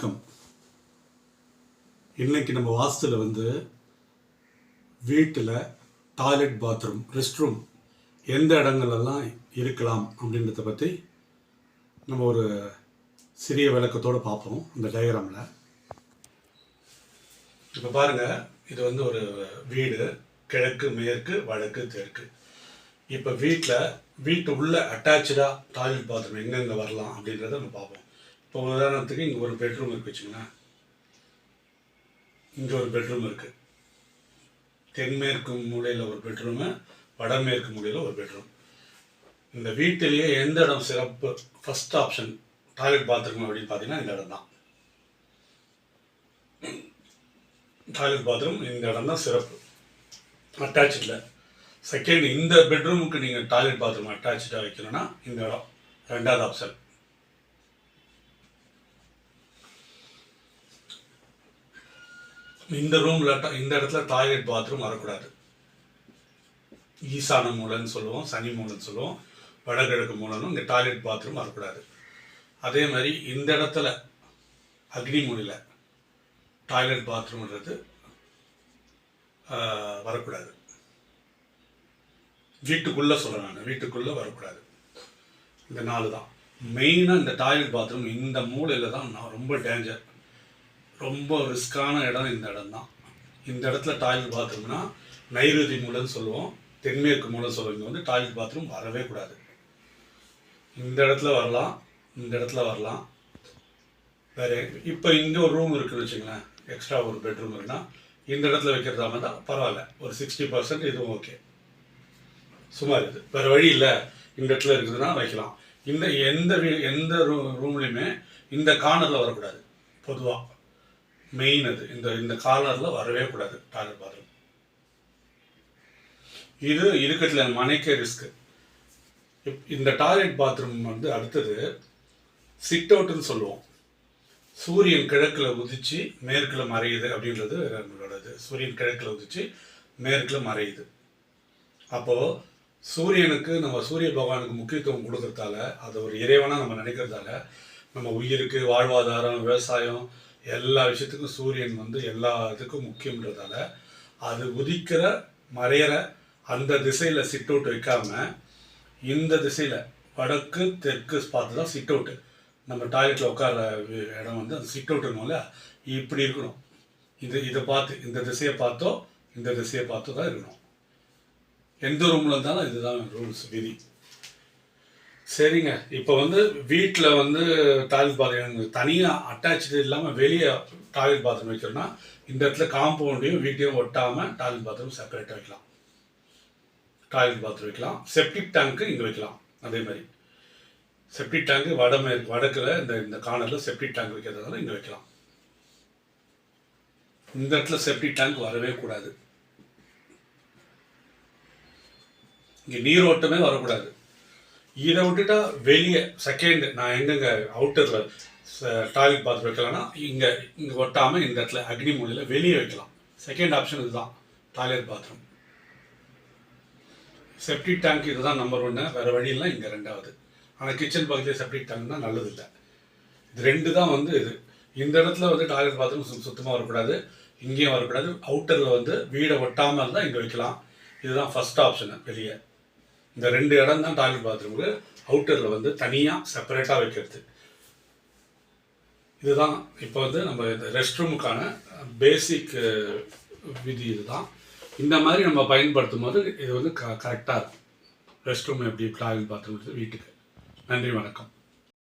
வணக்கம். இன்னைக்கு நம்ம வாஸ்துல வந்து வீட்டில் டாய்லெட் பாத்ரூம் ரெஸ்ட் ரூம் எந்த இடங்கள்லாம் இருக்கலாம் அப்படின்றத பற்றி நம்ம ஒரு சிறிய விளக்கத்தோடு பார்ப்போம் இந்த டயக்ராமில் இப்போ பாருங்க இது வந்து ஒரு வீடு. கிழக்கு மேற்கு வடக்கு தெற்கு. இப்போ வீட்டில் வீட்டு உள்ள அட்டாச்சாக டாய்லெட் பாத்ரூம் எங்கெங்கே வரலாம் அப்படின்றத நம்ம பார்ப்போம். இப்போ உதாரணத்துக்கு இங்கே ஒரு பெட்ரூம் இருக்கு வச்சுங்களேன் இங்கே ஒரு பெட்ரூம் இருக்குது தென்மேற்கு மூலையில் ஒரு பெட்ரூமு வடமேற்கு மூலையில் ஒரு பெட்ரூம் இந்த வீட்டிலேயே எந்த இடம் சிறப்பு? ஃபஸ்ட் ஆப்ஷன் டாய்லெட் பாத்ரூம் அப்படின்னு பார்த்தீங்கன்னா இந்த இடம் தான். டாய்லெட் பாத்ரூம் இந்த இடம் தான் சிறப்பு. அட்டாச்சில் செகண்ட் இந்த பெட்ரூமுக்கு நீங்கள் டாய்லெட் பாத்ரூம் அட்டாச்சாக வைக்கணும்னா இந்த இடம். ரெண்டாவது ஆப்ஷன் இந்த ரூமில் இந்த இடத்துல டாய்லெட் பாத்ரூம் வரக்கூடாது. ஈசான மூலைன்னு சொல்லுவோம் சனி மூலைன்னு சொல்லுவோம் வடகிழக்கு மூலனும் இங்கே டாய்லெட் பாத்ரூம் வரக்கூடாது. அதே மாதிரி இந்த இடத்துல அக்னி மூலையில் டாய்லெட் பாத்ரூம்ன்றது வரக்கூடாது. வீட்டுக்குள்ளே சொல்கிறேன் நான் வீட்டுக்குள்ளே வரக்கூடாது. இந்த நாலு தான் மெயினாக இந்த டாய்லெட் பாத்ரூம் இந்த மூலையில் தான் நான் ரொம்ப டேஞ்சர் ரொம்ப ரிஸ்கான இடம் இந்த இடம் தான் இந்த இடத்துல டாய்லெட் பாத்ரூம்னா நைருதி மூலம்னு சொல்லுவோம். தென்மேற்கு மூலம் சொல்லுவோம். இங்கே வந்து டாய்லெட் பாத்ரூம் வரவே கூடாது. இந்த இடத்துல வரலாம் இந்த இடத்துல வரலாம். வேறு இப்போ இங்கே ஒரு ரூம் இருக்குன்னு வச்சுங்களேன் எக்ஸ்ட்ரா ஒரு பெட்ரூம் இருந்தால் இந்த இடத்துல வைக்கிறதா இருந்தால் பரவாயில்ல. ஒரு சிக்ஸ்டி பர்சன்ட் இதுவும் ஓகே சுமார் இது வேற வழி இல்லை. இந்த இடத்துல இருக்குதுன்னா வைக்கலாம். இந்த எந்த எந்த ரூ ரூம்லையுமே இந்த கார்னரில் வரக்கூடாது. பொதுவாக மெயின் அது. இந்த இந்த கார்னரில் வரவே கூடாது. Toilet bathroom. இது இருக்கிறதுல மனைக்க ரிஸ்க்கு. இந்த டாய்லெட் பாத்ரூம் வந்து அடுத்தது சிட் அவுட்னு சொல்லுவோம். சூரியன் கிழக்கில் உதிச்சு மேற்கில் மறையுது அப்படின்றது நம்மளோடது. சூரியன் கிழக்கில் உதிச்சு மேற்கில் மறையுது. அப்போது சூரியனுக்கு நம்ம சூரிய பகவானுக்கு முக்கியத்துவம் கொடுக்கறதால அதை ஒரு இறைவனாக நம்ம நினைக்கிறதால நம்ம உயிருக்கு வாழ்வாதாரம் விவசாயம் எல்லா விஷயத்துக்கும் சூரியன் வந்து எல்லா இதுக்கும் முக்கியன்றதால அது உதிக்கிற மறையிற அந்த திசையில் சிட் அவுட் வைக்காம இந்த திசையில் வடக்கு தெற்கு பார்த்து தான் சிட் அவுட்டு நம்ம டாய்லெட்டில் உட்கார இடம் வந்து அந்த சிட் அவுட்டுனால இப்படி இருக்கணும். இது இதை பார்த்து இந்த திசையை பார்த்தோ இந்த திசையை பார்த்தோ தான் இருக்கணும். எந்த ரூமில் இருந்தாலும் இதுதான் ரூல்ஸ் விதி. சரிங்க. இப்போ வந்து வீட்டில் வந்து டாய்லெட் பாத்ரூம் தனியாக அட்டாச்சு இல்லாமல் வெளியே டாய்லெட் பாத்ரூம் வைக்கணும்னா இந்த இடத்துல காம்பவுண்டையும் வீட்டையும் ஒட்டாமல் டாய்லெட் பாத்ரூம் செப்பரேட்டாக வைக்கலாம். டாய்லெட் பாத்ரூம் வைக்கலாம். செப்டிக் டேங்க்கு இங்கே வைக்கலாம். அதே மாதிரி. செப்டிக் டேங்க்கு வடமே வடக்கில் இந்த இந்த கார்னரில் செப்டிக் டேங்க் வைக்கிறதுனால இங்கே வைக்கலாம். இந்த இடத்துல செப்டிக் டேங்க் வரவே கூடாது. இங்கே நீரோட்டமே வரக்கூடாது. இதை விட்டுட்டா வெளியே செகண்ட் நான் எங்கெங்க அவுட்டரில் டாய்லெட் பாத்ரூம் வைக்கலாம்னா இங்கே இங்கே ஒட்டாமல் இந்த இடத்துல அக்னி மூலையில் வெளியே வைக்கலாம். செகண்ட் ஆப்ஷன் இதுதான் டாய்லெட் பாத்ரூம் செப்டிக் டேங்க் இதுதான் நம்பர் ஒன்று வேறு வழியெல்லாம் இங்கே ரெண்டாவது. ஆனால் கிச்சன் பக்கத்தில் செப்டிக் டேங்க்னா நல்லதில்லை. நல்லது இல்லை இது ரெண்டு தான் வந்து இது. இந்த இடத்துல வந்து டாய்லெட் பாத்ரூம் சுத்தமாக வரக்கூடாது. இங்கேயும் வரக்கூடாது. அவுட்டரில் வந்து வீடை ஒட்டாமல் இருந்தால் இங்கே வைக்கலாம். இதுதான் ஃபர்ஸ்ட் ஆப்ஷனு வெளியே. இந்த ரெண்டு இடம் தான் டாய்லெட் பாத்ரூமுக்கு அவுட்டரில் வந்து தனியாக செப்பரேட்டாக வைக்கிறது. இதுதான் இப்போ வந்து நம்ம இந்த ரெஸ்ட் ரூமுக்கான பேசிக் விதி இதுதான். இந்த மாதிரி நம்ம பயன்படுத்தும் போது இது வந்து க கரெக்டாக இருக்கும். ரெஸ்ட் ரூம் எப்படி டாய்லெட் பாத்ரூம் வீட்டுக்கு. நன்றி வணக்கம்.